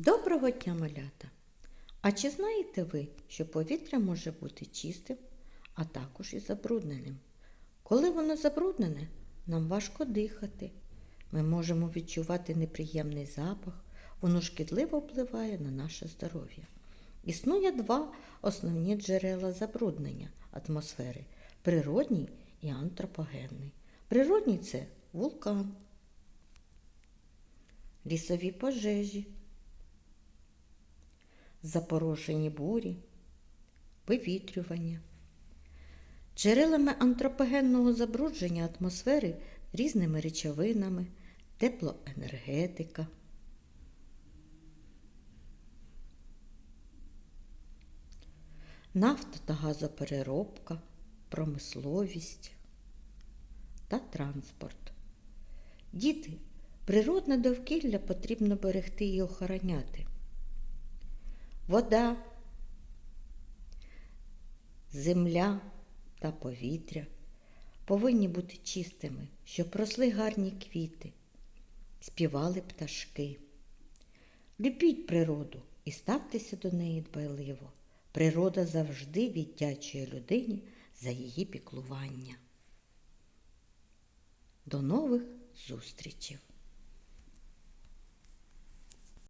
Доброго дня, малята! А чи знаєте ви, що повітря може бути чистим, а також і забрудненим? Коли воно забруднене, нам важко дихати. Ми можемо відчувати неприємний запах, воно шкідливо впливає на наше здоров'я. Існує два основні джерела забруднення атмосфери природній і антропогенний. Природній це вулкан, лісові пожежі, запорошені бурі, вивітрювання. Джерелами антропогенного забрудження атмосфери різними речовинами, теплоенергетика. Нафта та газопереробка, промисловість та транспорт. Діти, природне довкілля потрібно берегти і охороняти. Вода, земля та повітря повинні бути чистими, щоб росли гарні квіти, співали пташки. Любіть природу і ставтеся до неї дбайливо. Природа завжди віддячує людині за її піклування. До нових зустрічей!